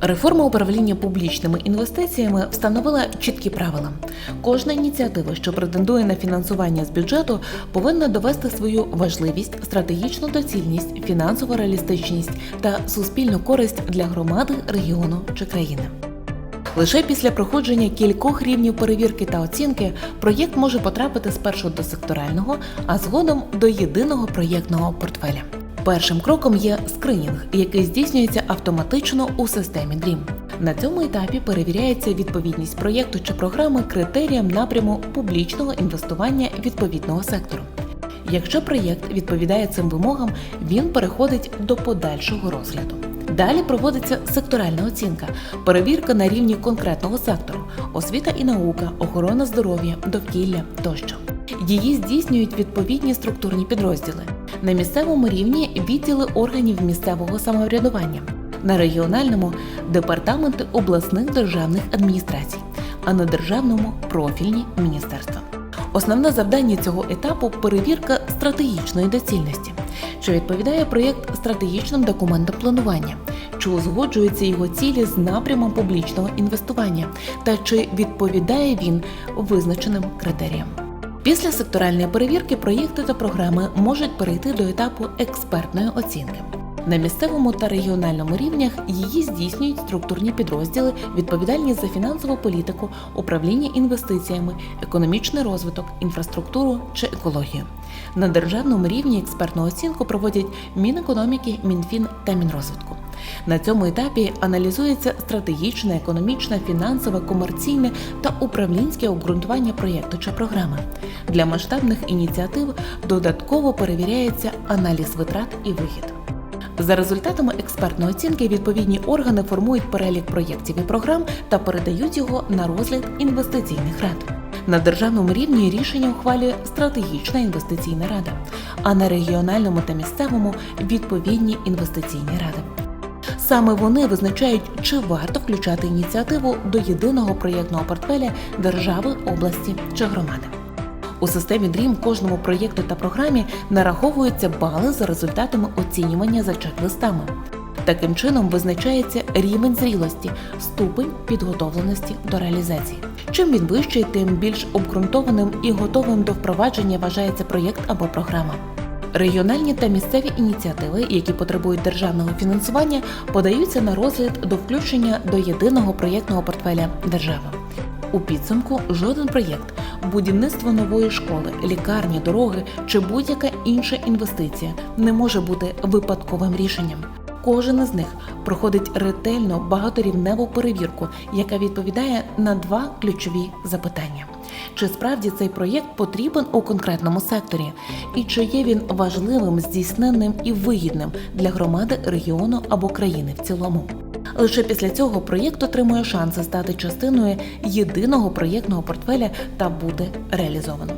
Реформа управління публічними інвестиціями встановила чіткі правила. Кожна ініціатива, що претендує на фінансування з бюджету, повинна довести свою важливість, стратегічну доцільність, фінансову реалістичність та суспільну користь для громади, регіону чи країни. Лише після проходження кількох рівнів перевірки та оцінки проєкт може потрапити спершу до секторального, а згодом до єдиного проєктного портфеля. Першим кроком є скринінг, який здійснюється автоматично у системі DREAM. На цьому етапі перевіряється відповідність проєкту чи програми критеріям напряму публічного інвестування відповідного сектору. Якщо проєкт відповідає цим вимогам, він переходить до подальшого розгляду. Далі проводиться секторальна оцінка, перевірка на рівні конкретного сектору, освіта і наука, охорона здоров'я, довкілля тощо. Її здійснюють відповідні структурні підрозділи. На місцевому рівні відділи органів місцевого самоврядування, на регіональному департаменти обласних державних адміністрацій, а на державному профільні міністерства. Основне завдання цього етапу перевірка стратегічної доцільності, чи відповідає проєкт стратегічним документам планування, чи узгоджуються його цілі з напрямом публічного інвестування, та чи відповідає він визначеним критеріям. Після секторальної перевірки проєкти та програми можуть перейти до етапу експертної оцінки. На місцевому та регіональному рівнях її здійснюють структурні підрозділи, відповідальні за фінансову політику, управління інвестиціями, економічний розвиток, інфраструктуру чи екологію. На державному рівні експертну оцінку проводять Мінекономіки, Мінфін та Мінрозвитку. На цьому етапі аналізується стратегічне, економічне, фінансове, комерційне та управлінське обґрунтування проєкту чи програми. Для масштабних ініціатив додатково перевіряється аналіз витрат і вихід. За результатами експертної оцінки відповідні органи формують перелік проєктів і програм та передають його на розгляд інвестиційних рад. На державному рівні рішення ухвалює стратегічна інвестиційна рада, а на регіональному та місцевому відповідні інвестиційні ради. Саме вони визначають, чи варто включати ініціативу до єдиного проєктного портфеля держави, області чи громади. У системі DREAM кожному проєкту та програмі нараховуються бали за результатами оцінювання за чек-листами. Таким чином визначається рівень зрілості, ступень підготовленості до реалізації. Чим він вищий, тим більш обґрунтованим і готовим до впровадження вважається проєкт або програма. Регіональні та місцеві ініціативи, які потребують державного фінансування, подаються на розгляд до включення до єдиного проєктного портфеля держави. У підсумку жоден проєкт, будівництво нової школи, лікарні, дороги чи будь-яка інша інвестиція не може бути випадковим рішенням. Кожен із них проходить ретельно багаторівневу перевірку, яка відповідає на два ключові запитання: чи справді цей проєкт потрібен у конкретному секторі, і чи є він важливим, здійсненним і вигідним для громади, регіону або країни в цілому. Лише після цього проєкт отримує шанси стати частиною єдиного проєктного портфеля та бути реалізованим.